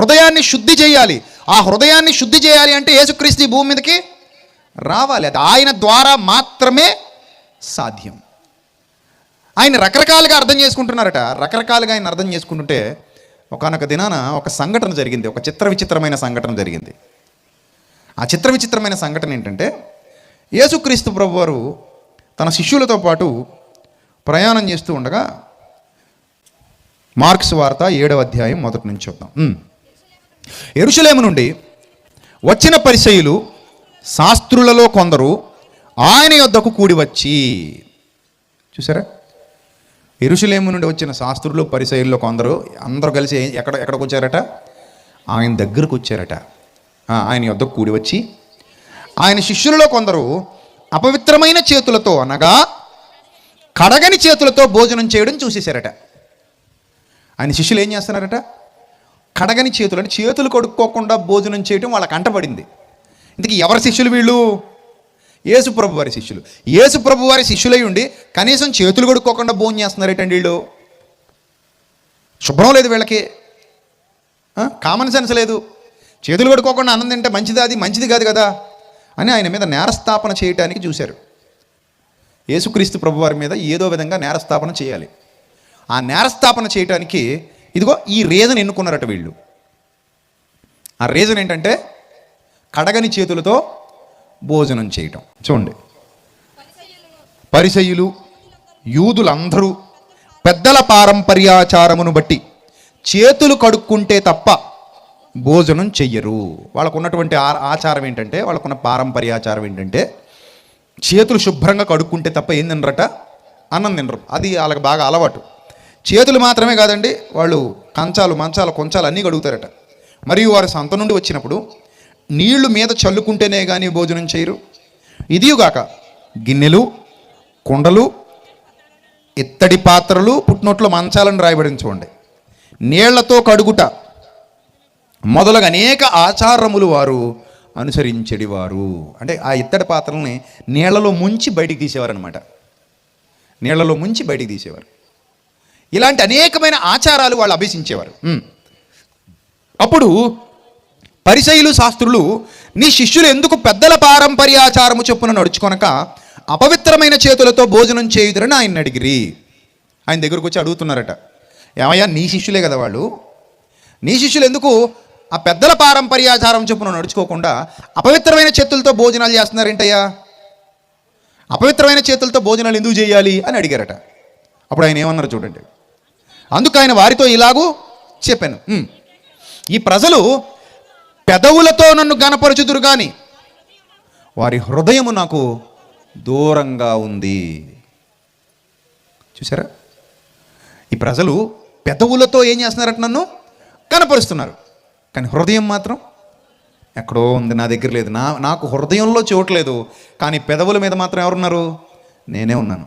హృదయాన్ని శుద్ధి చేయాలి. ఆ హృదయాన్ని శుద్ధి చేయాలి అంటే యేసుక్రీస్తు భూమి మీదకి రావాలి. అది ఆయన ద్వారా మాత్రమే సాధ్యం. ఆయన రకరకాలుగా అర్థం చేసుకుంటున్నారట. రకరకాలుగా ఆయన అర్థం చేసుకుంటుంటే ఒకనొక దినాన ఒక సంఘటన జరిగింది. ఒక చిత్ర విచిత్రమైన సంఘటన జరిగింది. ఆ చిత్ర విచిత్రమైన సంఘటన ఏంటంటే యేసుక్రీస్తు ప్రభువారు తన శిష్యులతో పాటు ప్రయాణం చేస్తూ ఉండగా మార్క్స్ వార్త ఏడవ అధ్యాయం మొదటి నుంచి చూద్దాం. ఎరుషులేము నుండి వచ్చిన పరిసయులు శాస్త్రులలో కొందరు ఆయన యొద్దకు కూడి వచ్చి చూసారా? ఎరుషులేము నుండి వచ్చిన శాస్త్రులు పరిసయుల్లో కొందరు అందరూ కలిసి ఎక్కడ ఎక్కడికి వచ్చారట? ఆయన దగ్గరకు వచ్చారట. ఆయన యొద్దకు కూడి వచ్చి ఆయన శిష్యులలో కొందరు అపవిత్రమైన చేతులతో అనగా కడగని చేతులతో భోజనం చేయడం చూసేశారట. ఆయన శిష్యులు ఏం చేస్తున్నారట? కడగని చేతులు అంటే చేతులు కడుక్కోకుండా భోజనం చేయటం వాళ్ళకి అంటపడింది ఇంతకీ ఎవరి శిష్యులు వీళ్ళు? యేసుప్రభు వారి శిష్యులు. యేసుప్రభు వారి శిష్యులై ఉండి కనీసం చేతులు కడుక్కోకుండా భోజనం చేస్తున్నారు ఏంటండి వీళ్ళు? శుభ్రం లేదు వీళ్ళకి. కామన్ సెన్స్ లేదు. చేతులు కడుక్కోకుండా అన్నం తింటే మంచిది అది మంచిది కాదు కదా అని ఆయన మీద నేరస్థాపన చేయటానికి చూశారు. యేసుక్రీస్తు ప్రభువారి మీద ఏదో విధంగా నేరస్థాపన చేయాలి. ఆ నేరస్థాపన చేయటానికి ఇదిగో ఈ రీజన్ ఎన్నుకున్నారట వీళ్ళు. ఆ రీజన్ ఏంటంటే కడగని చేతులతో భోజనం చేయటం. చూడండి. పరిసయులు యూదులందరూ పెద్దల పారంపర్యాచారమును బట్టి చేతులు కడుక్కుంటే తప్ప భోజనం చెయ్యరు. వాళ్ళకు ఉన్నటువంటి ఆ- ఆచారం ఏంటంటే వాళ్ళకున్న పారంపర్యాచారం ఏంటంటే చేతులు శుభ్రంగా కడుక్కుంటే తప్ప ఏం తినరట? అన్నం తినరు. అది వాళ్ళకి బాగా అలవాటు. చేతులు మాత్రమే కాదండి వాళ్ళు కంచాలు మంచాలు కొంచాలు అన్నీ కడుగుతారట. మరియు వారి సంత నుండి వచ్చినప్పుడు నీళ్ళు మీద చల్లుకుంటేనే కానీ భోజనం చేయరు. ఇదిగాక గిన్నెలు కుండలు ఇత్తడి పాత్రలు పుట్టినోట్లో మంచాలను రాయబడిన చూడండి. నీళ్ళతో కడుగుట మొదలగు అనేక ఆచారములు వారు అనుసరించెడివారు. అంటే ఆ ఇత్తడి పాత్రల్ని నీళ్ళలో ముంచి బయటికి తీసేవారు అనమాట నీళ్ళలో ముంచి బయటికి తీసేవారు. ఇలాంటి అనేకమైన ఆచారాలు వాళ్ళు అభ్యసించేవారు. అప్పుడు పరిశైలు శాస్త్రులు నీ శిష్యులు ఎందుకు పెద్దల పారంపర్యాచారము చొప్పున నడుచుకొనక అపవిత్రమైన చేతులతో భోజనం చేయుదురని ఆయన అడిగిరి? ఆయన దగ్గరకు వచ్చి అడుగుతున్నారట. ఏమయ్యా నీ శిష్యులే కదా వాళ్ళు? నీ శిష్యులు ఎందుకు ఆ పెద్దల పారంపర్యాచారం చొప్పున నడుచుకోకుండా అపవిత్రమైన చేతులతో భోజనాలు చేస్తున్నారేంటయ్యా? అపవిత్రమైన చేతులతో భోజనాలు ఎందుకు చేయాలి? అని అడిగారట. అప్పుడు ఆయన ఏమన్నారు చూడండి. అందుకు ఆయన వారితో ఇలాగూ చెప్పాను. ఈ ప్రజలు పెదవులతో నన్ను గనపరచుదురు కానీ వారి హృదయము నాకు దూరంగా ఉంది. చూసారా ఈ ప్రజలు పెదవులతో ఏం చేస్తున్నారట నన్ను? కనపరుస్తున్నారు కానీ హృదయం మాత్రం ఎక్కడో ఉంది నా దగ్గర లేదు. నా నాకు హృదయంలో చోట్లేదు కానీ పెదవుల మీద మాత్రం ఎవరున్నారు? నేనే ఉన్నాను.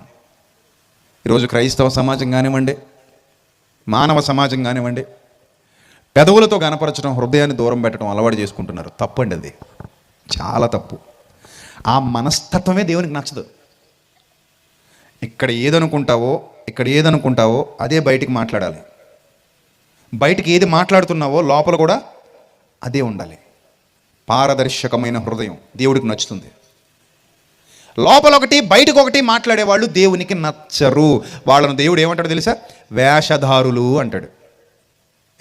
ఈరోజు క్రైస్తవ సమాజం కానివ్వండి మానవ సమాజం కానివ్వండి పెదవులతో కనపరచడం హృదయాన్ని దూరం పెట్టడం అలవాటు చేసుకుంటున్నారు. తప్పండి అది. చాలా తప్పు. ఆ మనస్తత్వమే దేవునికి నచ్చదు. ఇక్కడ ఏదనుకుంటావో ఇక్కడ ఏదనుకుంటావో అదే బయటికి మాట్లాడాలి. బయటికి ఏది మాట్లాడుతున్నావో లోపల కూడా అదే ఉండాలి. పారదర్శకమైన హృదయం దేవుడికి నచ్చుతుంది. లోపల ఒకటి బయటకు ఒకటి మాట్లాడేవాళ్ళు దేవునికి నచ్చరు. వాళ్ళను దేవుడు ఏమంటాడు తెలుసా? వేషధారులు అంటాడు.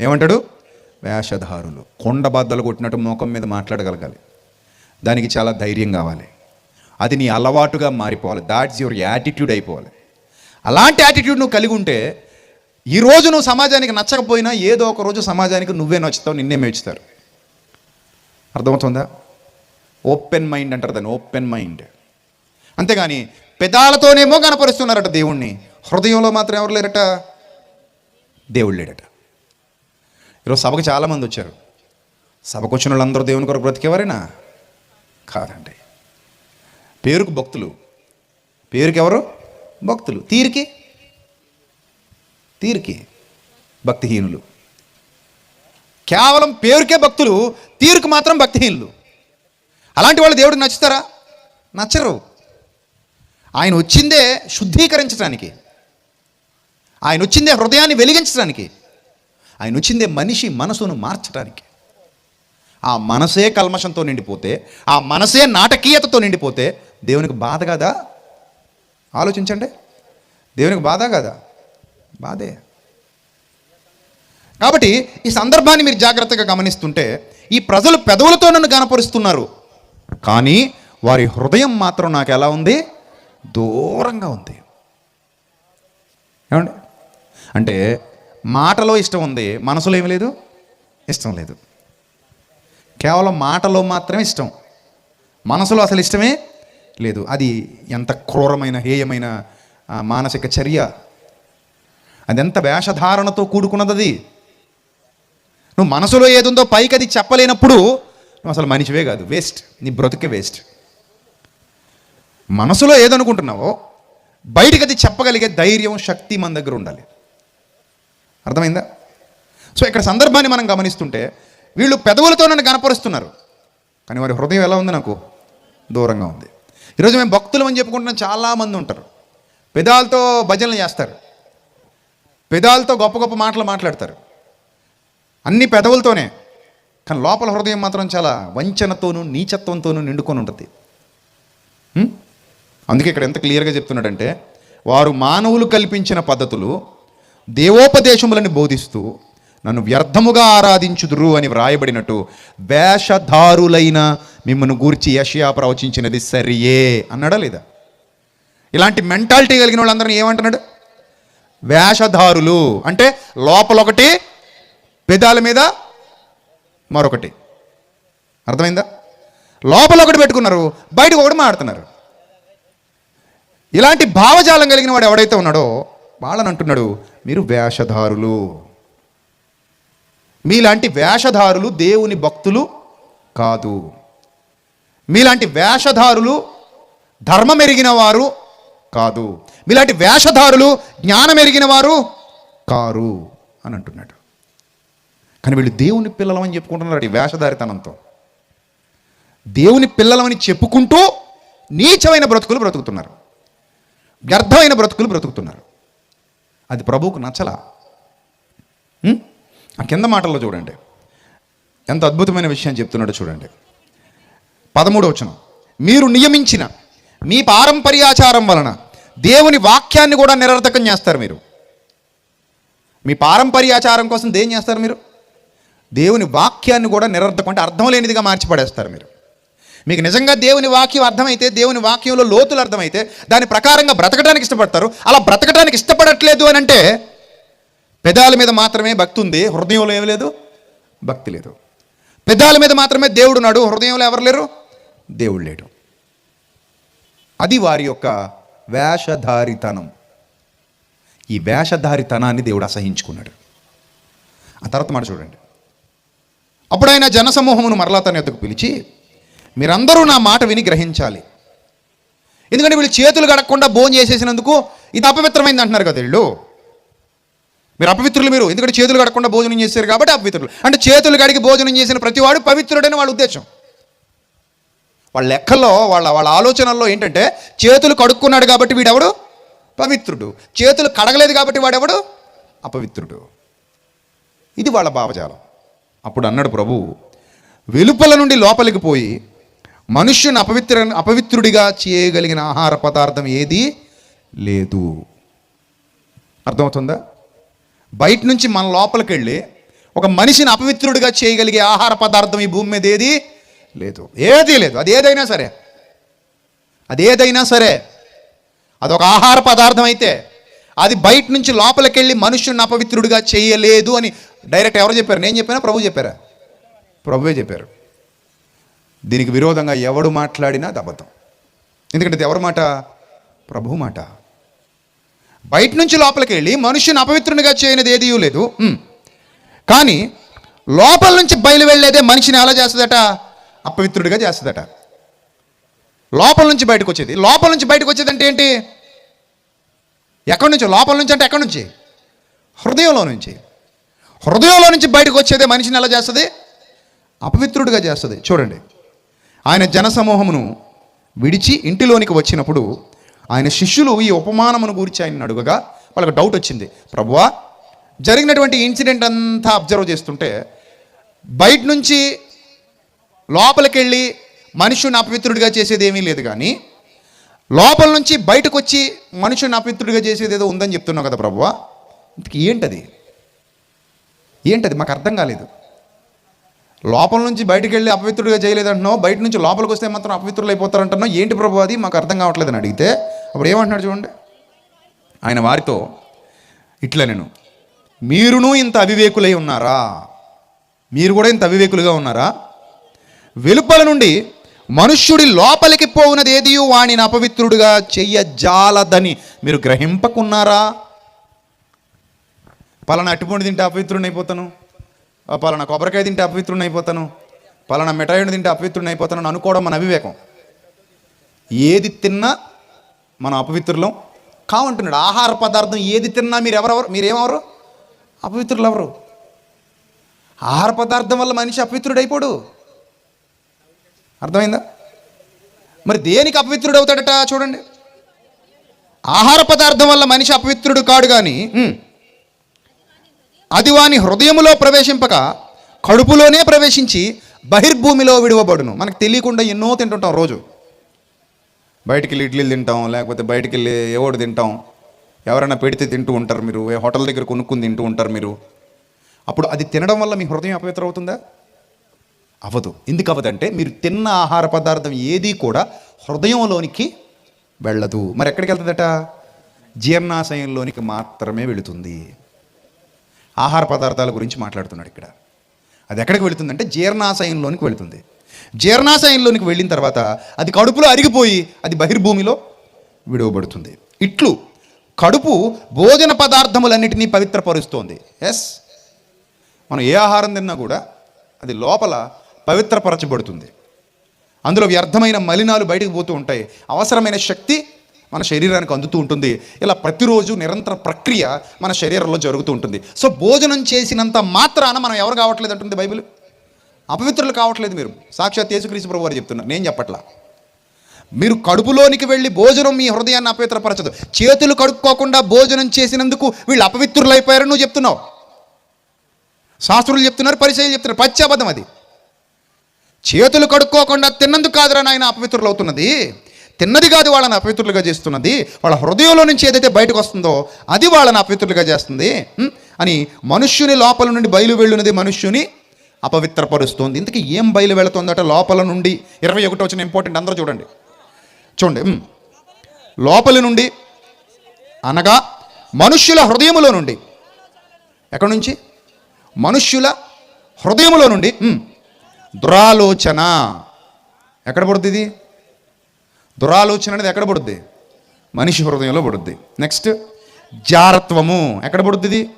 ఏమంటాడు? వేషధారులు. కొండ బద్దలు కొట్టినట్టు ముఖం మీద మాట్లాడగలగాలి. దానికి చాలా ధైర్యం కావాలి. అది నీ అలవాటుగా మారిపోవాలి. దాట్స్ యువర్ యాటిట్యూడ్ అయిపోవాలి. అలాంటి యాటిట్యూడ్ నువ్వు కలిగి ఉంటే ఈ రోజు నువ్వు సమాజానికి నచ్చకపోయినా ఏదో ఒక రోజు సమాజానికి నువ్వే నచ్చుతావు నిన్నే మెచ్చుతారు. అర్థమవుతుందా? ఓపెన్ మైండ్ అంటారు దాన్ని ఓపెన్ మైండ్ అంతేగాని పెదాలతోనేమో కనపరుస్తున్నారట దేవుణ్ణి. హృదయంలో మాత్రం ఎవరు లేరట? దేవుడు లేడట. ఈరోజు సభకు చాలామంది వచ్చారు. సభకు వచ్చిన వాళ్ళందరూ దేవుని కొరకు బ్రతికేవారేనా? కాదండి. పేరుకు భక్తులు. పేరుకి ఎవరు భక్తులు. తీరికి? తీరికి భక్తిహీనులు. కేవలం పేరుకే భక్తులు తీరుకు మాత్రం భక్తిహీనులు. అలాంటి వాళ్ళు దేవుడికి నచ్చుతారా? నచ్చరు. ఆయన వచ్చిందే శుద్ధీకరించడానికి. ఆయన వచ్చిందే హృదయాన్ని వెలిగించడానికి. ఆయన వచ్చిందే మనిషి మనసును మార్చడానికి. ఆ మనసే కల్మషంతో నిండిపోతే ఆ మనసే నాటకీయతతో నిండిపోతే దేవునికి బాధ కదా? ఆలోచించండి. దేవునికి బాధ కదా? బాధే. కాబట్టి ఈ సందర్భాన్ని మీరు జాగ్రత్తగా గమనిస్తుంటే ఈ ప్రజలు పెదవులతో నన్ను గనపరుస్తున్నారు. కానీ వారి హృదయం మాత్రం నాకు ఎలా ఉంది? దూరంగా ఉంది. ఏమండి? అంటే మాటలో ఇష్టం ఉంది మనసులో ఏమి లేదు ఇష్టం లేదు. కేవలం మాటలో మాత్రమే ఇష్టం. మనసులో అసలు ఇష్టమే లేదు. అది ఎంత క్రూరమైన హేయమైన మానసిక చర్య. అది ఎంత వేషధారణతో కూడుకున్నది అది నువ్వు మనసులో ఏదుందో పైకి అది చెప్పలేనప్పుడు నువ్వు అసలు మనిషివే కాదు. వేస్ట్. నీ బ్రతుకే వేస్ట్. మనసులో ఏదనుకుంటున్నావో బయటికి అది చెప్పగలిగే ధైర్యం శక్తి మన దగ్గర ఉండాలి. అర్థమైందా? సో ఇక్కడ సందర్భాన్ని మనం గమనిస్తుంటే వీళ్ళు పెదవులతో నన్ను కనపరుస్తున్నారు. కానీ వారి హృదయం ఎలా ఉంది నాకు? దూరంగా ఉంది. ఈరోజు మేము భక్తులు అని చెప్పుకుంటున్న చాలామంది ఉంటారు. పెదాలతో భజనలు చేస్తారు. పెదాలతో గొప్ప గొప్ప మాటలు మాట్లాడతారు. అన్ని పెదవులతోనే. కానీ లోపల హృదయం మాత్రం చాలా వంచనతోనూ నీచత్వంతోనూ నిండుకొని ఉంటుంది. అందుకే ఇక్కడ ఎంత క్లియర్గా చెప్తున్నాడంటే వారు మానవులు కల్పించిన పద్ధతులు దేవోపదేశములను బోధిస్తూ నన్ను వ్యర్థముగా ఆరాధించుదురు అని వ్రాయబడినట్టు వేషధారులైన మిమ్మల్ని గూర్చి యషయా ప్రవచించినది సరియే. అన్నాడా లేదా? ఇలాంటి మెంటాలిటీ కలిగిన వాళ్ళందరినీ ఏమంటున్నాడు? వేషధారులు. అంటే లోపల ఒకటి పెదాల మీద మరొకటి. అర్థమైందా? లోపల ఒకటి పెట్టుకున్నారు బయటకు ఒకటి మాడుతున్నారు ఇలాంటి భావజాలం కలిగిన వాడు ఎవడైతే ఉన్నాడో వాళ్ళని అంటున్నాడు మీరు వేషధారులు. మీలాంటి వేషధారులు దేవుని భక్తులు కాదు. మీలాంటి వేషధారులు ధర్మం ఎరిగిన వారు కాదు. మీలాంటి వేషధారులు జ్ఞానం ఎరిగిన వారు కారు. అని అంటున్నాడు. కానీ వీళ్ళు దేవుని పిల్లలమని చెప్పుకుంటున్నారు ఈ వేషధారితనంతో. దేవుని పిల్లలమని చెప్పుకుంటూ నీచమైన బ్రతుకులు బ్రతుకుతున్నారు. వ్యర్థమైన బ్రతుకులు బ్రతుకుతున్నారు. అది ప్రభువుకు నచ్చలా? ఆ కింద మాటల్లో చూడండి. ఎంత అద్భుతమైన విషయం చెప్తున్నాడో చూడండి. పదమూడు వచనం. మీరు నియమించిన మీ పారంపర్యాచారం వలన దేవుని వాక్యాన్ని కూడా నిరర్థకం చేస్తారు మీరు. మీ పారంపర్యాచారం కోసం దేం చేస్తారు మీరు? దేవుని వాక్యాన్ని కూడా నిరర్థకం అంటే అర్థం లేనిదిగా మార్చి పడేస్తారు మీరు. మీకు నిజంగా దేవుని వాక్యం అర్థమైతే దేవుని వాక్యంలో లోతులు అర్థమైతే దాని ప్రకారంగా బ్రతకడానికి ఇష్టపడతారు. అలా బ్రతకడానికి ఇష్టపడట్లేదు అని అంటే పెదాల మీద మాత్రమే భక్తి ఉంది హృదయంలో ఏమి లేదు భక్తి లేదు. పెదాల మీద మాత్రమే దేవుడు ఉన్నాడు హృదయంలో ఎవరు లేరు? దేవుడు లేడు. అది వారి యొక్క వేషధారితనం. ఈ వేషధారితనాన్ని దేవుడు అసహించుకున్నాడు. ఆ తర్వాత మాట చూడండి. అప్పుడు ఆయన జనసమూహమును మరలా తన ఎద్దకు పిలిచి మీరందరూ నా మాట విని గ్రహించాలి. ఎందుకంటే వీళ్ళు చేతులు గడకుండా భోజనం చేసేసినందుకు ఇది అపవిత్రమైంది అంటున్నారు కదా వీళ్ళు. మీరు అపవిత్రులు మీరు. ఎందుకంటే చేతులు కడకుండా భోజనం చేశారు కాబట్టి అపవిత్రులు. అంటే చేతులు కడిగి భోజనం చేసిన ప్రతివాడు పవిత్రుడని వాళ్ళ ఉద్దేశం. వాళ్ళ లెక్కల్లో వాళ్ళ వాళ్ళ ఆలోచనల్లో ఏంటంటే చేతులు కడుక్కున్నాడు కాబట్టి వీడెవడు? పవిత్రుడు. చేతులు కడగలేదు కాబట్టి వాడెవడు? అపవిత్రుడు. ఇది వాళ్ళ భావజాలం. అప్పుడు అన్నాడు ప్రభు వెలుపల నుండి లోపలికి పోయి మనుష్యుని అపవిత్ర అపవిత్రుడిగా చేయగలిగిన ఆహార పదార్థం ఏది? లేదు. అర్థమవుతుందా? బయట నుంచి మన లోపలికి వెళ్ళి ఒక మనిషిని అపవిత్రుడిగా చేయగలిగే ఆహార పదార్థం ఈ భూమి మీద ఏది? లేదు. ఏది లేదు. అది ఏదైనా సరే. అది ఏదైనా సరే. అదొక ఆహార పదార్థం అయితే అది బయట నుంచి లోపలికి వెళ్ళి మనుషుని అపవిత్రుడిగా చేయలేదు అని డైరెక్ట్ ఎవరు చెప్పారు? నేను చెప్పానా? ప్రభు చెప్పారా? ప్రభువే చెప్పారు. దీనికి విరోధంగా ఎవడు మాట్లాడినా అది అబద్ధం. ఎందుకంటే ఎవరి మాట? ప్రభు మాట. బయట నుంచి లోపలికి వెళ్ళి మనుషుని అపవిత్రునిగా చేయనిది ఏదీ లేదు. కానీ లోపల నుంచి బయలు వెళ్ళేదే మనిషిని ఎలా చేస్తుందట? అపవిత్రుడిగా చేస్తుందట. లోపల నుంచి బయటకు వచ్చేది. లోపల నుంచి బయటకు వచ్చేది అంటే ఏంటి? ఎక్కడి నుంచి? లోపల నుంచి అంటే ఎక్కడి నుంచి? హృదయంలో నుంచి. హృదయంలో నుంచి బయటకు వచ్చేదే మనిషిని ఎలా చేస్తుంది? అపవిత్రుడిగా చేస్తుంది. చూడండి. ఆయన జనసమూహమును విడిచి ఇంటిలోనికి వచ్చినప్పుడు ఆయన శిష్యులు ఈ ఉపమానమును గురించి ఆయన అడుగగా వాళ్ళకి డౌట్ వచ్చింది. ప్రభువా జరిగినటువంటి ఇన్సిడెంట్ అంతా అబ్జర్వ్ చేస్తుంటే బయట నుంచి లోపలికి వెళ్ళి మనుషుని అపవిత్రుడిగా చేసేది ఏమీ లేదు కానీ లోపల నుంచి బయటకు వచ్చి మనుషుని అపవిత్రుడిగా చేసేది ఏదో ఉందని చెప్తున్నావు కదా ప్రభువా. ఇంతకీ ఏంటది? ఏంటది? మాకు అర్థం కాలేదు. లోపల నుంచి బయటకు వెళ్ళి అపవిత్రుడిగా చేయలేదంటున్నావు? బయట నుంచి లోపలికి వస్తే మాత్రం అపవిత్రులు అయిపోతారంటున్నావు? ఏంటి ప్రభు అది? మాకు అర్థం కావట్లేదని అడిగితే అప్పుడు ఏమంటున్నాడు చూడండి. ఆయన వారితో ఇట్లా నేను మీరును ఇంత అవివేకులై ఉన్నారా? మీరు కూడా ఇంత అవివేకులుగా ఉన్నారా? వెలుపల నుండి మనుష్యుడి లోపలికి పోవునది ఏది వాణిని అపవిత్రుడిగా చెయ్యజాలదని. మీరు గ్రహింపకున్నారా? పలానా అట్టుపండు తింటే అపవిత్రుడిని అయిపోతాను. పలానా కొబ్బరికాయ తింటే అపవిత్రుని అయిపోతాను. పలానా మిఠాయిని తింటే అపవిత్రుని అయిపోతాను అని అనుకోవడం మన అవివేకం. ఏది తిన్నా మనం అపవిత్రులం. కావంటున్నాడు ఆహార పదార్థం ఏది తిన్నా మీరు ఎవరెవరు మీరేమవరు? అపవిత్రులు ఎవరు ఆహార పదార్థం వల్ల మనిషి అపవిత్రుడు అయిపోడు అర్థమైందా? మరి దేనికి అపవిత్రుడు అవుతాడట చూడండి. ఆహార పదార్థం వల్ల మనిషి అపవిత్రుడు కాడు కానీ అది వాని హృదయములో ప్రవేశింపక కడుపులోనే ప్రవేశించి బహిర్భూమిలో విడవబడును. మనకు తెలియకుండా ఎన్నో తింటుంటాం రోజు. బయటికి వెళ్ళి ఇడ్లీలు తింటాం లేకపోతే బయటికి వెళ్ళి ఏవోడు తింటాం. ఎవరైనా పెడితే తింటూ ఉంటారు మీరు ఏ హోటల్ దగ్గర కొనుక్కుని తింటూ ఉంటారు మీరు. అప్పుడు అది తినడం వల్ల మీ హృదయం అపవిత్రం అవుతుందా? అవ్వదు. ఎందుకు అవ్వదంటే మీరు తిన్న ఆహార పదార్థం ఏది కూడా హృదయంలోనికి వెళ్ళదు. మరి ఎక్కడికి వెళ్తుందట? జీర్ణాశయంలోనికి మాత్రమే వెళుతుంది. ఆహార పదార్థాల గురించి మాట్లాడుతున్నాడు ఇక్కడ. అది ఎక్కడికి వెళుతుందంటే జీర్ణాశయంలోనికి వెళుతుంది. జీర్ణాశయంలోనికి వెళ్ళిన తర్వాత అది కడుపులో అరిగిపోయి అది బహిర్భూమిలో విడువబడుతుంది. ఇట్లు కడుపు భోజన పదార్థములన్నిటినీ పవిత్రపరుస్తోంది. ఎస్ మనం ఏ ఆహారం తిన్నా కూడా అది లోపల పవిత్రపరచబడుతుంది. అందులో వ్యర్థమైన మలినాలు బయటకు పోతూ ఉంటాయి. అవసరమైన శక్తి మన శరీరానికి అందుతూ ఉంటుంది. ఇలా ప్రతిరోజు నిరంతర ప్రక్రియ మన శరీరంలో జరుగుతూ ఉంటుంది. సో భోజనం చేసినంత మాత్రాన మనం ఎవరు కావట్లేదు అంటుంది బైబిల్? అపవిత్రులు కావట్లేదు మీరు. సాక్షాత్ యేసుక్రీస్తు ప్రభు వారు చెప్తున్నారు నేను చెప్పట్లా. మీరు కడుపులోనికి వెళ్ళి భోజనం మీ హృదయాన్ని అపవిత్రపరచదు. చేతులు కడుక్కోకుండా భోజనం చేసినందుకు వీళ్ళు అపవిత్రులు అయిపోయారని నువ్వు చెప్తున్నావు. శాస్త్రులు చెప్తున్నారు పరిచయం చెప్తున్నారు. పశ్చాబద్ధం అది. చేతులు కడుక్కోకుండా తిన్నందుకు కాదురా నాయన అపవిత్రులు అవుతున్నది. తిన్నది కాదు వాళ్ళని అపవిత్రులుగా చేస్తున్నది. వాళ్ళ హృదయంలో నుంచి ఏదైతే బయటకు వస్తుందో అది వాళ్ళని అపవిత్రులుగా చేస్తుంది. అని మనుష్యుని లోపల నుండి బయలు వెళ్ళున్నది మనుష్యుని అపవిత్రపరుస్తుంది. ఇంతకీ ఏం బయలు వెళుతుందట లోపల నుండి? ఇరవై ఒకటి వచ్చిన ఇంపార్టెంట్ అందరూ చూడండి. చూడండి లోపలి నుండి అనగా మనుష్యుల హృదయములో నుండి. ఎక్కడి నుంచి? మనుష్యుల హృదయములో నుండి. దురాలోచన. ఎక్కడ పడుతుంది ఇది? దురాలోచన అనేది ఎక్కడ పడుద్ది? మనిషి హృదయంలో పడుద్ది. నెక్స్ట్ జారత్వము. ఎక్కడ పడుద్ది ఇది?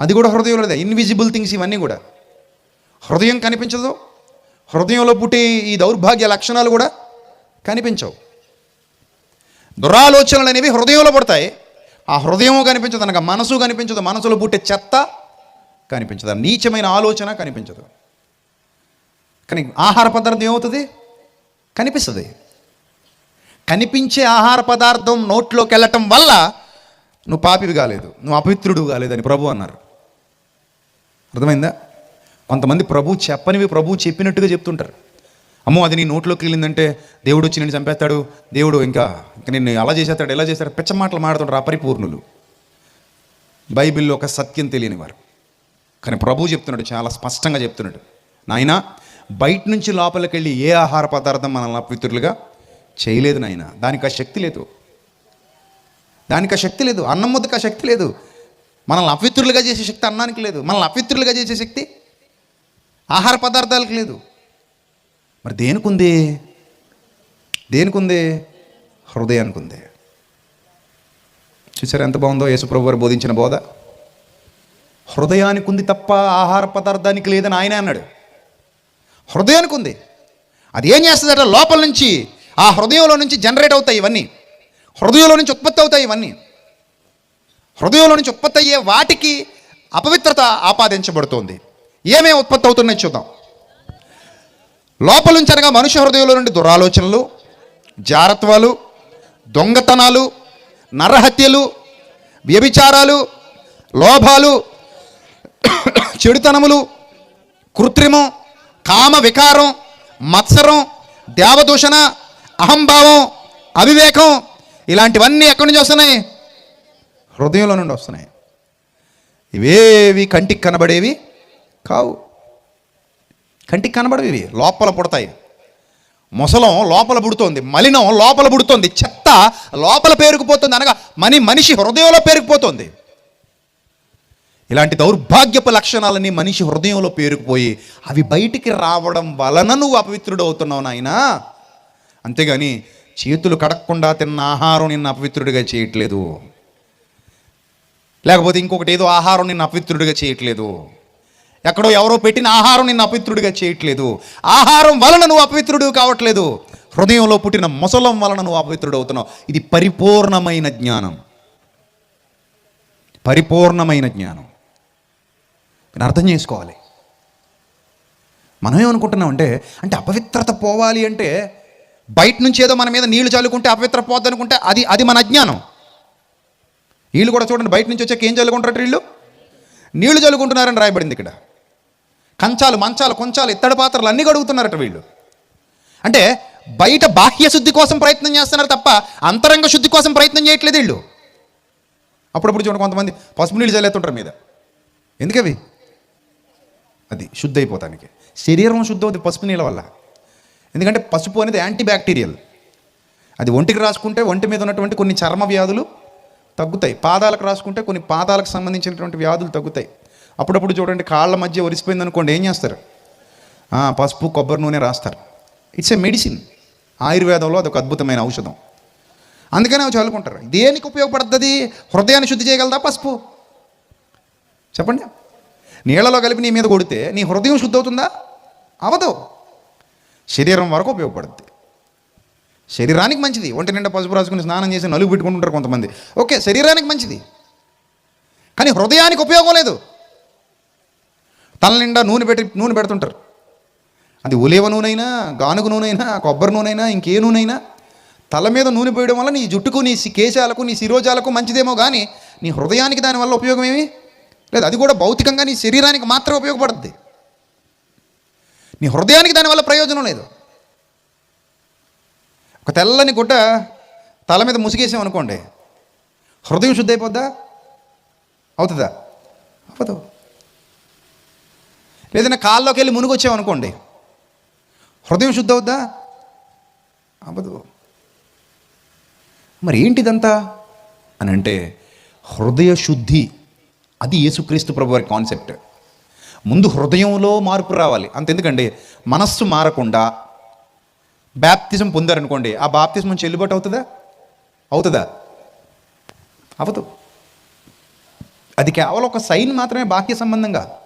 అది కూడా హృదయంలో ఇన్విజిబుల్ థింగ్స్ ఇవన్నీ కూడా. హృదయం కనిపించదు. హృదయంలో పుట్టే ఈ దౌర్భాగ్య లక్షణాలు కూడా కనిపించవు. దురాలోచనలు అనేవి హృదయంలో పడతాయి. ఆ హృదయం కనిపించదు అనగా మనసు కనిపించదు. మనసులో పుట్టే చెత్త కనిపించదు. ఆ నీచమైన ఆలోచన కనిపించదు. కానీ ఆహార పదార్థం ఏమవుతుంది? కనిపిస్తుంది. కనిపించే ఆహార పదార్థం నోట్లోకి వెళ్ళటం వల్ల నువ్వు పాపివి కాలేదు నువ్వు అపవిత్రుడు కాలేదని ప్రభు అన్నారు. అర్థమైందా? కొంతమంది ప్రభు చెప్పనివి ప్రభు చెప్పినట్టుగా చెప్తుంటారు. అమ్మో అది నీ నోట్లోకి వెళ్ళిందంటే దేవుడు వచ్చి నేను చంపేస్తాడు దేవుడు ఇంకా ఇంకా నిన్ను అలా చేసేస్తాడు ఎలా చేస్తాడు పిచ్చ మాటలు మాడుతుంటారు అపరిపూర్ణులు. బైబిల్లో ఒక సత్యం తెలియని వారు కానీ ప్రభు చెప్తున్నాడు చాలా స్పష్టంగా చెప్తున్నాడు. నాయన బయట నుంచి లోపలికి వెళ్ళి ఏ ఆహార పదార్థం మనల్ని అపవిత్రులుగా చేయలేదు నాయన. దానికి ఆ శక్తి లేదు. దానికి ఆ శక్తి లేదు. అన్నం ముద్దకు ఆ శక్తి లేదు. మనల్ని అపవిత్రులుగా చేసే శక్తి అన్నానికి లేదు. మనల్ని అపవిత్రులుగా చేసే శక్తి ఆహార పదార్థాలకు లేదు. మరి దేనికి దేనికుంది? హృదయానికి ఉంది చూసారా ఎంత బాగుందో? యేసుప్రభు వారు బోధించిన బోధ. హృదయానికి ఉంది తప్ప ఆహార పదార్థానికి లేదని ఆయన అన్నాడు. హృదయానికి ఉంది అది ఏం చేస్తుందట? లోపల నుంచి ఆ హృదయంలో నుంచి జనరేట్ అవుతాయి ఇవన్నీ. హృదయంలో నుంచి ఉత్పత్తి అవుతాయి ఇవన్నీ. హృదయంలో నుంచి ఉత్పత్తి అయ్యే వాటికి అపవిత్రత ఆపాదించబడుతోంది. ఏమేమి ఉత్పత్తి అవుతున్నాయి చూద్దాం. లోపల నుంచి అనగా మనుష్య హృదయంలో నుండి దురాలోచనలు జారత్వాలు దొంగతనాలు నరహత్యలు వ్యభిచారాలు లోభాలు చెడుతనములు కృత్రిమం కామ వికారం మత్సరం దేవదూషణ అహంభావం అవివేకం ఇలాంటివన్నీ ఎక్కడి నుంచి వస్తున్నాయి? హృదయంలో నుండి వస్తున్నాయి. ఇవేవి కంటికి కనబడేవి కావు. కంటికి కనబడవి ఇవి లోపల పుడతాయి. మొసలం లోపల పుడుతోంది మలినం లోపల పుడుతోంది చెత్త లోపల పేరుకుపోతుంది అనగా మని మనిషి హృదయంలో పేరుకుపోతుంది. ఇలాంటి దౌర్భాగ్యపు లక్షణాలన్నీ మనిషి హృదయంలో పేరుకుపోయి అవి బయటికి రావడం వలన నువ్వు అపవిత్రుడు అవుతున్నావు నాయనా. అంతేగాని చేతులు కడక్కుండా తిన్న ఆహారం నిన్ను అపవిత్రుడిగా చేయట్లేదు. లేకపోతే ఇంకొకటి ఏదో ఆహారం నిన్ను అపవిత్రుడిగా చేయట్లేదు. ఎక్కడో ఎవరో పెట్టిన ఆహారం నిన్ను అపవిత్రుడిగా చేయట్లేదు. ఆహారం వలన నువ్వు అపవిత్రుడు కావట్లేదు. హృదయంలో పుట్టిన ముసలం వలన నువ్వు అపవిత్రుడు అవుతున్నావు. ఇది పరిపూర్ణమైన జ్ఞానం. పరిపూర్ణమైన జ్ఞానం. అర్థం చేసుకోవాలి. మనం ఏమనుకుంటున్నాం అంటే అంటే అపవిత్రత పోవాలి అంటే బయట నుంచి ఏదో మన మీద నీళ్ళు చల్లుకుంటే అపవిత్ర పోద్ది అనుకుంటే అది అది మన అజ్ఞానం. వీళ్ళు కూడా చూడండి బయట నుంచి వచ్చాక ఏం చల్లుకుంటారు వీళ్ళు? నీళ్ళు చల్లుకుంటున్నారని రాయబడింది ఇక్కడ. కంచాలు మంచాలు కొంచాలు ఇత్తడి పాత్రలు అన్నీ కడుగుతున్నారట వీళ్ళు. అంటే బయట బాహ్య శుద్ధి కోసం ప్రయత్నం చేస్తున్నారు తప్ప అంతరంగ శుద్ధి కోసం ప్రయత్నం చేయట్లేదు వీళ్ళు. అప్పుడప్పుడు చూడండి కొంతమంది పసుపు నీళ్ళు చల్లేస్తుంటారు మీద. ఎందుకవి? అది శుద్ధి అయిపోతానికి. శరీరం శుద్ధి అవుతుంది పసుపు నీళ్ళ వల్ల. ఎందుకంటే పసుపు అనేది యాంటీ బ్యాక్టీరియల్ అది ఒంటికి రాసుకుంటే ఒంటి మీద ఉన్నటువంటి కొన్ని చర్మ వ్యాధులు తగ్గుతాయి. పాదాలకు రాసుకుంటే కొన్ని పాదాలకు సంబంధించినటువంటి వ్యాధులు తగ్గుతాయి. అప్పుడప్పుడు చూడండి కాళ్ళ మధ్య ఒరిసిపోయింది అనుకోండి ఏం చేస్తారు? పసుపు కొబ్బరి నూనె రాస్తారు. ఇట్స్ ఏ మెడిసిన్ ఆయుర్వేదంలో అదొక అద్భుతమైన ఔషధం. అందుకనే అవి చల్లుకుంటారు. దేనికి ఉపయోగపడుతుంది? హృదయాన్ని శుద్ధి చేయగలదా పసుపు? చెప్పండి. నీళ్ళలో కలిపి నీ మీద కొడితే నీ హృదయం శుద్ధి అవుతుందా అవదు. శరీరం వరకు ఉపయోగపడుద్ది. శరీరానికి మంచిది. ఒంటి నిండా పసుపు రాసుకుని స్నానం చేసి నలుగు పెట్టుకుంటుంటారు కొంతమంది. ఓకే శరీరానికి మంచిది. కానీ హృదయానికి ఉపయోగం లేదు. తల నిండా నూనె పెట్టి నూనె పెడుతుంటారు. అది ఉలేవ నూనెనా గానుగ అయినా కొబ్బరి నూనెైనా ఇంకే నూనెైనా తల మీద నూనె పోయడం వల్ల నీ జుట్టుకు నీ కేశాలకు నీ శిరోజాలకు మంచిదేమో కానీ నీ హృదయానికి దానివల్ల ఉపయోగం ఏమి? లేదు అది కూడా భౌతికంగా నీ శరీరానికి మాత్రమే ఉపయోగపడుద్ది. నీ హృదయానికి దానివల్ల ప్రయోజనం లేదు. ఒక తెల్లని గుడ్డ తల మీద ముసిగేసాం అనుకోండి హృదయం శుద్ధి అయిపోద్దా అవుతుందా? అవ్వదు. లేదన్నా కాల్లోకి వెళ్ళి మునిగొచ్చాం అనుకోండి హృదయం శుద్ధి అవుద్దా అవ్వదు. మరి ఏంటిదంతా? అని అంటే హృదయ శుద్ధి అది యేసుక్రీస్తు ప్రభు వారి కాన్సెప్ట్. ముందు హృదయంలో మార్పు రావాలి. అంతెందుకండి? మనస్సు మారకుండా బ్యాప్తిజం పొందారనుకోండి ఆ బాప్తిజం చెల్లుబాటు అవుతుందా? అవుతుందా? అవదు. అది కేవలం ఒక సైన్ మాత్రమే బాహ్య సంబంధంగా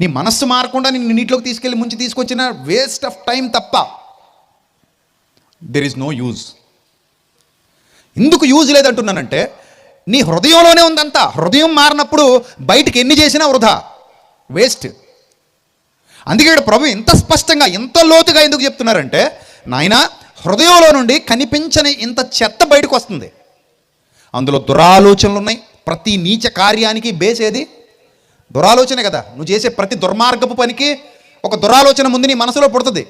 నీ మనస్సు మారకుండా నేను నీటిలోకి తీసుకెళ్ళి ముంచి తీసుకొచ్చిన వేస్ట్ ఆఫ్ టైం తప్ప దెర్ ఇస్ నో యూజ్ ఎందుకు యూజ్ లేదంటున్నానంటే నీ హృదయంలోనే ఉందంతా. హృదయం మారినప్పుడు బయటికి ఎన్ని చేసినా వృధా. వేస్ట్. అందుకే ఇక్కడ ప్రభు ఇంత స్పష్టంగా ఇంత లోతుగా ఎందుకు చెప్తున్నారంటే నాయన హృదయంలో నుండి కనిపించని ఇంత చెత్త బయటకు వస్తుంది. అందులో దురాలోచనలు ఉన్నాయి. ప్రతి నీచ కార్యానికి బేస్ ఏది? దురాలోచనే కదా. నువ్వు చేసే ప్రతి దుర్మార్గపు పనికి ఒక దురాలోచన ముందు నీ మనసులో పుడుతుంది.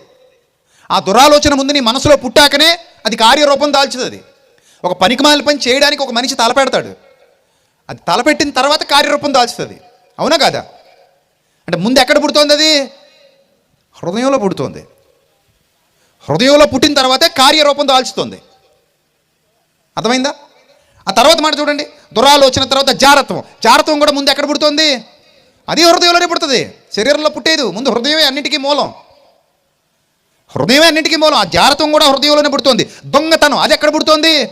ఆ దురాలోచన ముందు నీ మనసులో పుట్టాకనే అది కార్యరూపం దాల్చుతుంది అది. ఒక పనికిమాల పని చేయడానికి ఒక మనిషి తలపెడతాడు. అది తలపెట్టిన తర్వాత కార్యరూపం దాల్చుతుంది అవునా కదా? అంటే ముందు ఎక్కడ పుడుతోంది అది? హృదయంలో పుడుతోంది. హృదయంలో పుట్టిన తర్వాతే కార్యరూపం దాల్చుతుంది అర్థమైందా? ఆ తర్వాత మాట చూడండి. దురాలోచన తర్వాత జారత్వం. జారత్వం కూడా ముందు ఎక్కడ పుడుతోంది? అది హృదయంలోనే పుడుతుంది. శరీరంలో పుట్టేది. ముందు హృదయమే అన్నిటికీ మూలం. హృదయమే అన్నిటికీ మూలం. ఆ జారత్వం కూడా హృదయంలోనే పుడుతోంది. దొంగతనం. అది ఎక్కడ పుడుతోంది?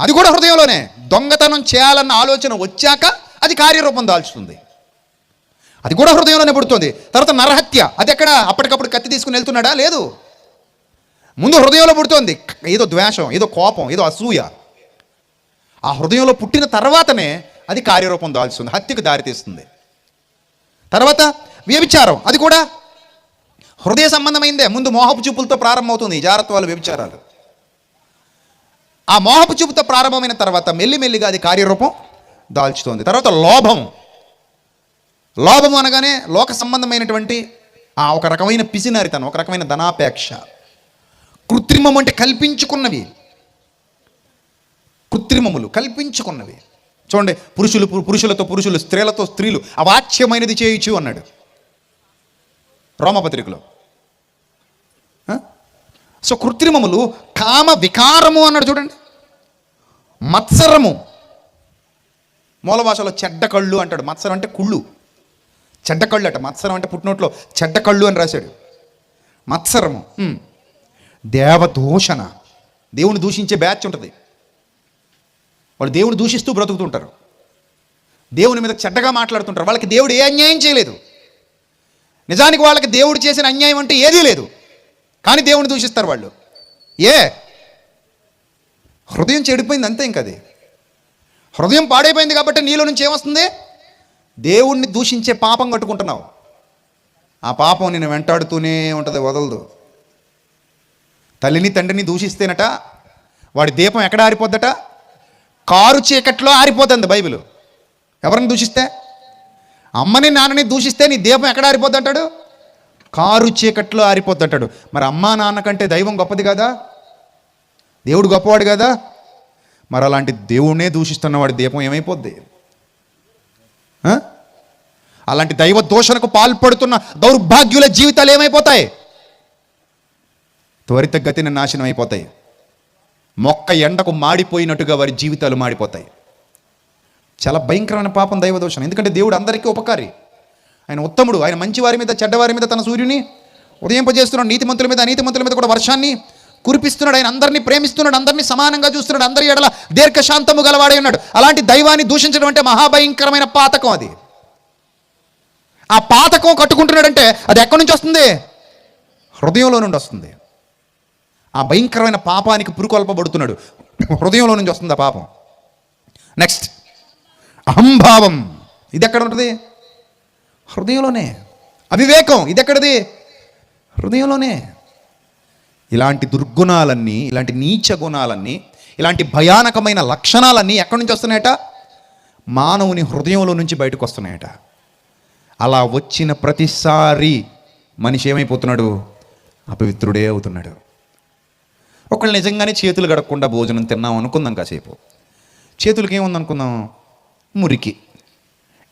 అది కూడా హృదయంలోనే. దొంగతనం చేయాలన్న ఆలోచన వచ్చాక అది కార్యరూపం దాల్చుతుంది అది కూడా హృదయంలోనే పుడుతుంది. తర్వాత నరహత్య. అది ఎక్కడ? అప్పటికప్పుడు కత్తి తీసుకుని వెళ్తున్నాడా? లేదు. ముందు హృదయంలో పుడుతోంది. ఏదో ద్వేషం ఏదో కోపం ఏదో అసూయ. ఆ హృదయంలో పుట్టిన తర్వాతనే అది కార్యరూపం దాల్చుతుంది. హత్యకు దారితీస్తుంది. తర్వాత వ్యభిచారం. అది కూడా హృదయ సంబంధమైందే. ముందు మోహపు చూపులతో ప్రారంభమవుతుంది ఈ జారత్వాలు వ్యభిచారాలు. ఆ మోహపు చూపుతో ప్రారంభమైన తర్వాత మెల్లిమెల్లిగా అది కార్యరూపం దాల్చుతోంది. తర్వాత లోభం. లోభము అనగానే లోక సంబంధమైనటువంటి ఆ ఒక రకమైన పిసినారితనం ఒక రకమైన ధనాపేక్ష. కృత్రిమం అంటే కల్పించుకున్నవి. కృత్రిమములు కల్పించుకున్నవి. చూడండి పురుషులు పురుషులతో పురుషులు స్త్రీలతో స్త్రీలు అవాచ్యమైనది చేయొచ్చు అన్నాడు. రోమపత్రికలో. సో కృత్రిమములు కామ వికారము అన్నాడు చూడండి. మత్సరము. మూల భాషలో చెడ్డ కళ్ళు అంటాడు. మత్సరం అంటే కుళ్ళు. చెడ్డ కళ్ళు అట మత్సరం అంటే పుట్టినోట్లో చెడ్డ కళ్ళు అని రాశాడు. మత్సరము. దేవదూషణ. దేవుని దూషించే బ్యాచ్ ఉంటుంది. వాళ్ళు దేవుని దూషిస్తూ బ్రతుకుతుంటారు. దేవుని మీద చెడ్డగా మాట్లాడుతుంటారు. వాళ్ళకి దేవుడు ఏ అన్యాయం చేయలేదు. నిజానికి వాళ్ళకి దేవుడు చేసిన అన్యాయం అంటే ఏదీ లేదు. కానీ దేవుని దూషిస్తారు వాళ్ళు. ఏ? హృదయం చెడిపోయింది అంతే ఇంక అది హృదయం పాడైపోయింది కాబట్టి నీలో నుంచి ఏమొస్తుంది? దేవుణ్ణి దూషించే పాపం కట్టుకుంటున్నావు. ఆ పాపం నేను వెంటాడుతూనే ఉంటుంది వదలదు. తల్లిని తండ్రిని దూషిస్తేనట వాడి దీపం ఎక్కడ ఆరిపోద్దట? కారు చీకట్లో ఆరిపోతుంది బైబిల్. ఎవరిని దూషిస్తే? అమ్మని నాన్నని దూషిస్తే నీ దీపం ఎక్కడ ఆరిపోద్ది అంటాడు కారు చీకట్లో ఆరిపోద్ది అంటాడు మరి అమ్మా నాన్న కంటే దైవం గొప్పది కదా? దేవుడు గొప్పవాడు కదా? మరి అలాంటి దేవుణ్ణే దూషిస్తున్న వాడి దీపం ఏమైపోద్ది? అలాంటి దైవ దోషణకు పాల్పడుతున్న దౌర్భాగ్యుల జీవితాలు ఏమైపోతాయి? త్వరితగతిన నాశనం అయిపోతాయి. మొక్క ఎండకు మాడిపోయినట్టుగా వారి జీవితాలు మాడిపోతాయి. చాలా భయంకరమైన పాపం దైవ దోషం ఎందుకంటే దేవుడు అందరికీ ఉపకారి. ఆయన ఉత్తముడు. ఆయన మంచి వారి మీద చెడ్డవారి మీద తన సూర్యుని ఉదయింపజేస్తున్నాడు నీతిమంతుల మీద అనీతిమంతుల మీద కూడా వర్షాన్ని కురిపిస్తున్నాడు. ఆయన అందరినీ ప్రేమిస్తున్నాడు. అందరినీ సమానంగా చూస్తున్నాడు. అందరి ఎడల దీర్ఘశాంతము గలవాడే ఉన్నాడు. అలాంటి దైవాన్ని దూషించడం అంటే మహాభయంకరమైన పాతకం అది. ఆ పాతకం కట్టుకుంటున్నాడంటే అది ఎక్కడి నుంచి వస్తుంది? హృదయంలో నుండి వస్తుంది. ఆ భయంకరమైన పాపానికి పురుకొల్పబడుతున్నాడు. హృదయంలో నుంచి వస్తుంది ఆ పాపం. నెక్స్ట్ అహంభావం. ఇది ఎక్కడ ఉంటుంది? హృదయంలోనే. అవివేకం. ఇది ఎక్కడిది హృదయంలోనే. ఇలాంటి దుర్గుణాలన్నీ ఇలాంటి నీచ గుణాలన్నీ ఇలాంటి భయానకమైన లక్షణాలన్నీ ఎక్కడి నుంచి వస్తున్నాయట? మానవుని హృదయంలో నుంచి బయటకు వస్తున్నాయట. అలా వచ్చిన ప్రతిసారి మనిషి ఏమైపోతున్నాడు? అపవిత్రుడే అవుతున్నాడు. ఒకళ్ళు నిజంగానే చేతులు గడకుండా భోజనం తిన్నాం అనుకుందాం కాసేపు. చేతులకి ఏముందనుకుందాం? మురికి.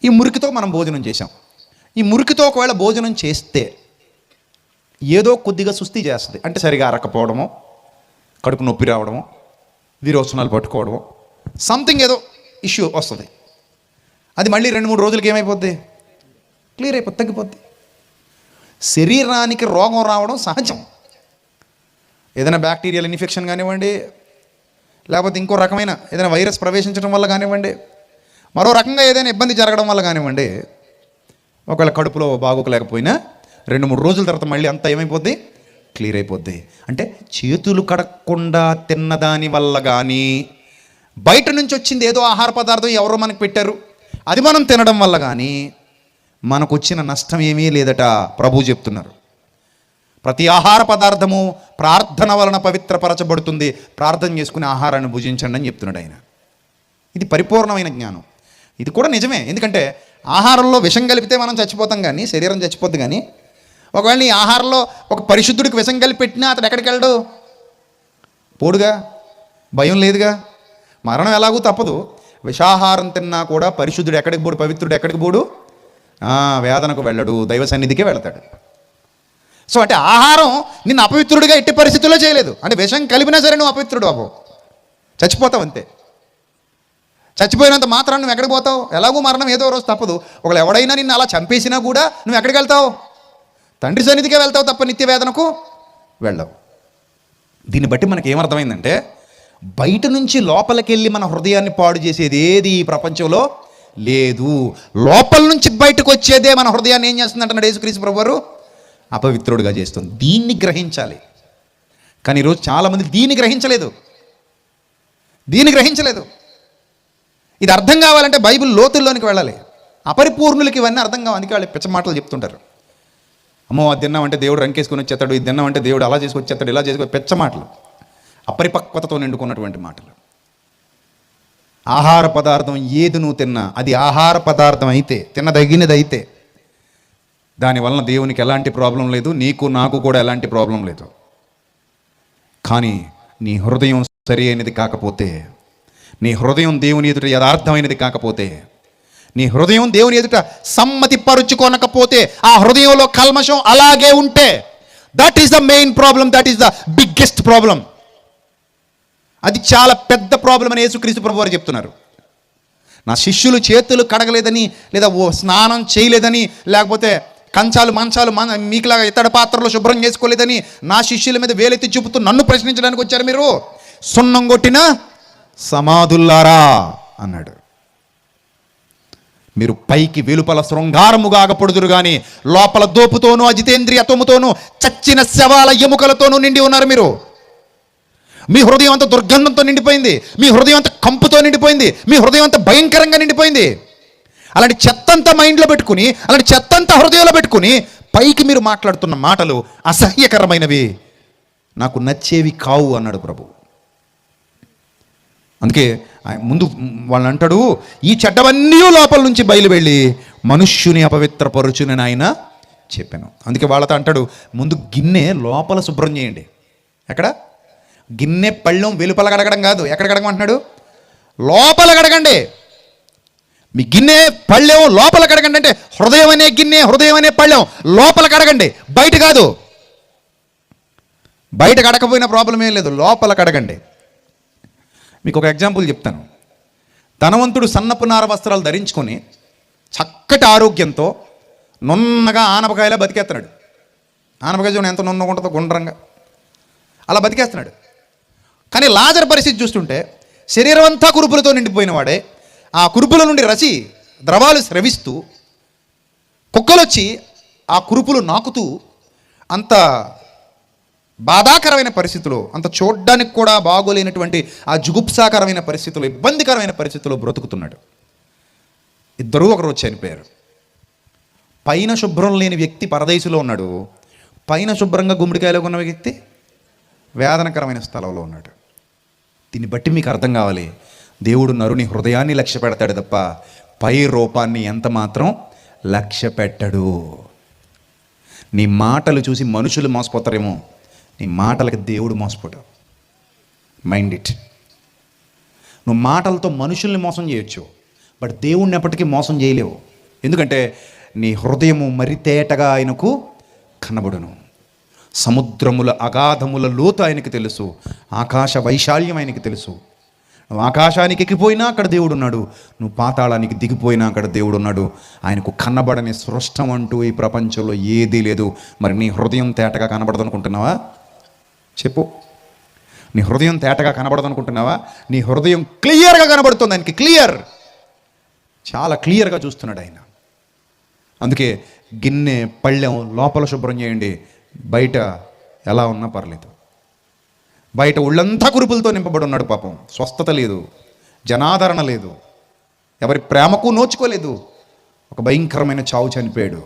ఈ మురికితో మనం భోజనం చేసాం ఈ మురికితో ఒకవేళ భోజనం చేస్తే ఏదో కొద్దిగా సుస్థి చేస్తుంది. అంటే సరిగా అరకపోవడమో కడుపు నొప్పి రావడమో విరోచనాలు పట్టుకోవడమో సంథింగ్ ఏదో ఇష్యూ వస్తుంది. అది మళ్ళీ రెండు మూడు రోజులకి ఏమైపోద్ది? క్లియర్ అయిపోద్ది తగ్గిపోద్ది. శరీరానికి రోగం రావడం సహజం. ఏదైనా బ్యాక్టీరియల్ ఇన్ఫెక్షన్ కానివ్వండి లేకపోతే ఇంకో రకమైన ఏదైనా వైరస్ ప్రవేశించడం వల్ల కానివ్వండి మరో రకంగా ఏదైనా ఇబ్బంది జరగడం వల్ల కానివ్వండి ఒకవేళ కడుపులో బాగోకలేకపోయినా రెండు మూడు రోజుల తర్వాత మళ్ళీ అంతా ఏమైపోద్ది? క్లియర్ అయిపోద్ది. అంటే చేతులు కడక్కుండా తిన్నదాని వల్ల కానీ బయట నుంచి వచ్చింది ఏదో ఆహార పదార్థం ఎవరో మనకు పెట్టారు. అది మనం తినడం వల్ల కానీ మనకు వచ్చిన నష్టం ఏమీ లేదట ప్రభు చెప్తున్నారు. ప్రతి ఆహార పదార్థము ప్రార్థన వలన పవిత్రపరచబడుతుంది. ప్రార్థన చేసుకుని ఆహారాన్ని భుజించండి అని చెప్తున్నాడు ఆయన. ఇది పరిపూర్ణమైన జ్ఞానం. ఇది కూడా నిజమే. ఎందుకంటే ఆహారంలో విషం కలిపితే మనం చచ్చిపోతాం కానీ శరీరం చచ్చిపోద్ది కానీ ఒకవేళ నీ ఆహారంలో ఒక పరిశుద్ధుడికి విషం కలిపి పెట్టినా అతడు ఎక్కడికి వెళ్ళడు? పోడుగా? భయం లేదుగా? మరణం ఎలాగూ తప్పదు. విషాహారం తిన్నా కూడా పరిశుద్ధుడు ఎక్కడికి పోడు పవిత్రుడు ఎక్కడికి పోడు? వేదనకు వెళ్ళడు దైవ సన్నిధికే వెళతాడు. సో అంటే ఆహారం నిన్ను అపవిత్రుడిగా ఎట్టి పరిస్థితుల్లో చేయలేదు. అంటే విషం కలిపినా సరే నువ్వు అపవిత్రుడు బాబు. చచ్చిపోతావు అంతే. చచ్చిపోయినంత మాత్రం నువ్వు ఎక్కడికి పోతావు? ఎలాగో మరణం ఏదో రోజు తప్పదు. ఒకళ్ళు ఎవడైనా నిన్ను అలా చంపేసినా కూడా నువ్వు ఎక్కడికి వెళ్తావు? తండ్రి సన్నిధికే వెళ్తావు తప్ప నిత్య వేదనకు వెళ్ళవు. దీన్ని బట్టి మనకి ఏమర్థమైందంటే బయట నుంచి లోపలికెళ్ళి మన హృదయాన్ని పాడు చేసేది ఏది ఈ ప్రపంచంలో లేదు. లోపల నుంచి బయటకు వచ్చేదే మన హృదయాన్ని ఏం చేస్తుందంట యేసుక్రీస్తు ప్రభువారు? అపవిత్రుడిగా చేస్తుంది. దీన్ని గ్రహించాలి. కానీ ఈరోజు చాలామంది దీన్ని గ్రహించలేదు. దీన్ని గ్రహించలేదు. ఇది అర్థం కావాలంటే బైబిల్ లోతుల్లోనికి వెళ్ళాలి. అపరిపూర్ణులకి ఇవన్నీ అర్థం కావాలి అందుకే వాళ్ళు పిచ్చ మాటలు చెప్తుంటారు. అమ్మో అది తిన్నామంటే దేవుడు రంకేసుకొని వచ్చేస్తాడు ఇది తిన్నామంటే దేవుడు అలా చేసుకొచ్చేస్తాడు ఇలా చేసుకొని పెచ్చ మాటలు. అపరిపక్వతతో నిండుకున్నటువంటి మాటలు. ఆహార పదార్థం ఏది నువ్వు తిన్నా అది ఆహార పదార్థం అయితే తినదగినది అయితే దానివలన దేవునికి ఎలాంటి ప్రాబ్లం లేదు నీకు నాకు కూడా ఎలాంటి ప్రాబ్లం లేదు. కానీ నీ హృదయం సరి అయినది కాకపోతే నీ హృదయం దేవుని ఎదుట యథార్థమైనది కాకపోతే నీ హృదయం దేవుని ఎదుట సమ్మతి పరుచుకొనకపోతే ఆ హృదయంలో కల్మషం అలాగే ఉంటే that is the main problem that is the biggest problem అది చాలా పెద్ద ప్రాబ్లం అని యేసుక్రీస్తు ప్రభు వారు చెప్తున్నారు. నా శిష్యులు చేతులు కడగలేదని లేదా ఓ స్నానం చేయలేదని లేకపోతే కంచాలు మంచాలు మన మీకులాగా ఇతడ పాత్రలు శుభ్రం చేసుకోలేదని నా శిష్యుల మీద వేలెత్తి చూపుతూ నన్ను ప్రశ్నించడానికి వచ్చారు మీరు. సున్నం కొట్టిన సమాధుల్లారా అన్నాడు. మీరు పైకి వెలుపల శృంగారముగా ఆగపడుదురు కానీ లోపల దోపుతోనూ అజితేంద్రియత్వముతోనూ చచ్చిన శవాల ఎముకలతోనూ నిండి ఉన్నారు మీరు. మీ హృదయం అంత దుర్గంధంతో నిండిపోయింది. మీ హృదయం అంత కంపుతో నిండిపోయింది. మీ హృదయం అంత భయంకరంగా నిండిపోయింది. అలాంటి చెత్తంతా మైండ్లో పెట్టుకుని అలాంటి చెత్తంతా హృదయంలో పెట్టుకుని పైకి మీరు మాట్లాడుతున్న మాటలు అసహ్యకరమైనవి. నాకు నచ్చేవి కావు అన్నాడు ప్రభు. అందుకే ఆయన ముందు వాళ్ళని అంటాడు ఈ చెడ్డవన్నీ లోపల నుంచి బయలువెళ్ళి మనుష్యుని అపవిత్రపరుచునని ఆయన చెప్పాను. అందుకే వాళ్ళతో అంటాడు ముందు గిన్నె లోపల శుభ్రం చేయండి. ఎక్కడ? గిన్నె పళ్ళెం వెలుపల కడగడం కాదు. ఎక్కడ గడగమంటున్నాడు లోపల కడగండి. మీ గిన్నె పళ్ళెం లోపల కడగండి అంటే హృదయం అనే గిన్నె హృదయం అనే పళ్ళెం లోపల కడగండి. బయట కాదు. బయట కడకపోయిన ప్రాబ్లం ఏం లేదు. లోపల కడగండి. మీకు ఒక ఎగ్జాంపుల్ చెప్తాను. ధనవంతుడు సన్నపు నార వస్త్రాలు ధరించుకొని చక్కటి ఆరోగ్యంతో నున్నగా ఆనపకాయలా బతికేస్తున్నాడు ఆనపకాయ చూడండి ఎంత నున్నగా ఉంటుందో గుండ్రంగా. అలా బతికేస్తున్నాడు కానీ లాజర్ పరిస్థితి చూస్తుంటే శరీరం అంతా కురుపులతో నిండిపోయిన వాడే ఆ కురుపుల నుండి రసి ద్రవాలు స్రవిస్తూ కుక్కలు వచ్చి ఆ కురుపులు నాకుతూ అంత బాధాకరమైన పరిస్థితులు అంత చూడ్డానికి కూడా బాగోలేనటువంటి ఆ జుగుప్సాకరమైన పరిస్థితులు ఇబ్బందికరమైన పరిస్థితుల్లో బ్రతుకుతున్నాడు. ఇద్దరూ ఒకరోజు చనిపోయారు. పైన శుభ్రం లేని వ్యక్తి పరదేశంలో ఉన్నాడు. పైన శుభ్రంగా గుమ్మడికాయలో ఉన్న వ్యక్తి వేదనకరమైన స్థలంలో ఉన్నాడు. దీన్ని బట్టి మీకు అర్థం కావాలి. దేవుడు నరుని హృదయాన్ని లక్ష్య పెడతాడు తప్ప పై రూపాన్ని ఎంత మాత్రం లక్ష్య పెట్టడు. నీ మాటలు చూసి మనుషులు మోసపోతారేమో. నీ మాటలకు దేవుడు మోసపోతాడు. మైండ్ ఇట్ నువ్వు మాటలతో మనుషుల్ని మోసం చేయొచ్చు బట్ దేవుణ్ణి ఎప్పటికీ మోసం చేయలేవు. ఎందుకంటే నీ హృదయము మరి తేటగా ఆయనకు కనబడును. సముద్రముల అగాధముల లోతు ఆయనకి తెలుసు ఆకాశ వైశాల్యం ఆయనకి తెలుసు. నువ్వు ఆకాశానికి ఎక్కిపోయినా అక్కడ దేవుడు ఉన్నాడు నువ్వు పాతాళానికి దిగిపోయినా అక్కడ దేవుడు ఉన్నాడు ఆయనకు కనబడని సృష్టం అంటూ ఈ ప్రపంచంలో ఏదీ లేదు. మరి నీ హృదయం తేటగా కనబడదనుకుంటున్నావా? చెప్పు. నీ హృదయం తేటగా కనబడదు అనుకుంటున్నావా నీ హృదయం క్లియర్గా కనబడుతుంది ఆయనకి. క్లియర్. చాలా క్లియర్గా చూస్తున్నాడు ఆయన. అందుకే గిన్నె పళ్ళెం లోపల శుభ్రం చేయండి. బయట ఎలా ఉన్నా పర్లేదు. బయట ఒళ్ళంతా కురుపులతో నింపబడి ఉన్నాడు పాపం. స్వస్థత లేదు. జనాదరణ లేదు. ఎవరి ప్రేమకు నోచుకోలేదు. ఒక భయంకరమైన చావు చనిపోయాడు.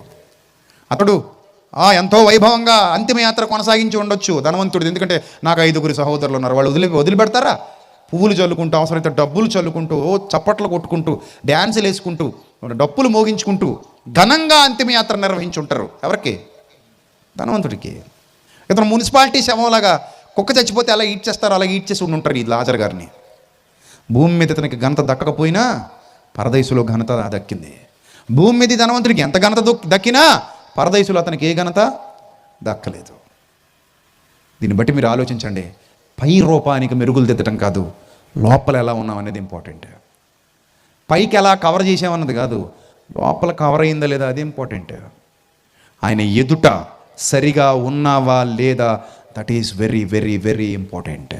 అతడు ఎంతో వైభవంగా అంతిమయాత్ర కొనసాగించి ఉండొచ్చు ధనవంతుడు ఎందుకంటే నాకు ఐదుగురు సహోదరులు ఉన్నారు. వాళ్ళు వదిలి వదిలిపెడతారా? పువ్వులు చల్లుకుంటూ అవసరమైతే డబ్బులు చల్లుకుంటూ ఓ చప్పట్లు కొట్టుకుంటూ డ్యాన్సులు వేసుకుంటూ డప్పులు మోగించుకుంటూ ఘనంగా అంతిమయాత్ర నిర్వహించి ఉంటారు ఎవరికి? ధనవంతుడికి. ఇతను మున్సిపాలిటీ శవంలాగా కుక్క చచ్చిపోతే అలా ఈడ్ చేస్తారు అలా ఈడ్ చేసి ఉండి ఉంటారు ఈ లాజర్ గారిని. భూమి మీద ఇతనికి ఘనత దక్కకపోయినా పరదేశులో ఘనత దక్కింది. భూమి మీద ధనవంతుడికి ఎంత ఘనత దొక్- దక్కినా పరదేశులో అతనికి ఏ ఘనత? దక్కలేదు. దీన్ని బట్టి మీరు ఆలోచించండి. పై రూపానికి మెరుగులు దిద్దటం కాదు లోపల ఎలా ఉన్నాం అనేది ఇంపార్టెంట్ పైకి ఎలా కవర్ చేసామన్నది కాదు లోపల కవర్ అయిందా లేదా అది ఇంపార్టెంట్ ఆయన ఎదుట సరిగా ఉన్నావా లేదా? That is very very very important